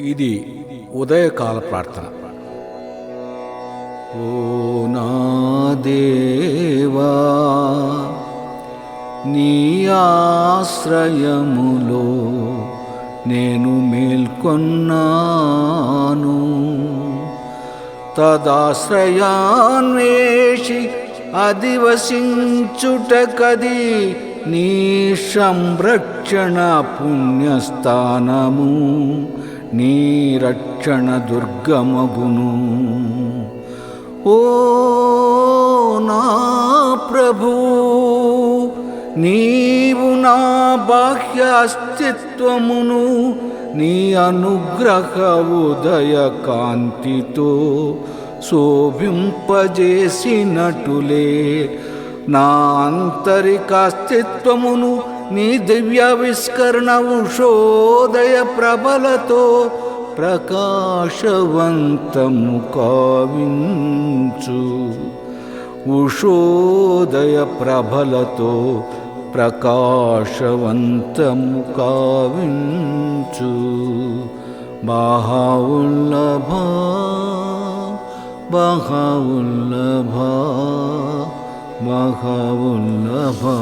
ఇది ఉదయకాల ప్రార్థన. ఓ నా దేవా నీ ఆశ్రయములో నేను మేల్కొన్నాను. తదాశ్రయాన్వేషి అధివసించుటకది నీ సంరక్షణ పుణ్యస్థానము నీ రక్షణ దుర్గమగును. ఓ నా ప్రభు నీవు నా బాహ్య అస్తిత్వమును నీ అనుగ్రహ ఉదయ కాంతితో శోభింపజేసినటులే. నా ఆంతరిక అస్తిత్వమును నీ దివ్యావిష్కరణ ఉషోదయ ప్రభలతో ప్రకాశవంతము కావించు ఉషోదయ ప్రభలతో ప్రకాశవంతము కావించు బాహావుల్లభా బాహావుల్లభా মহাউল্লভা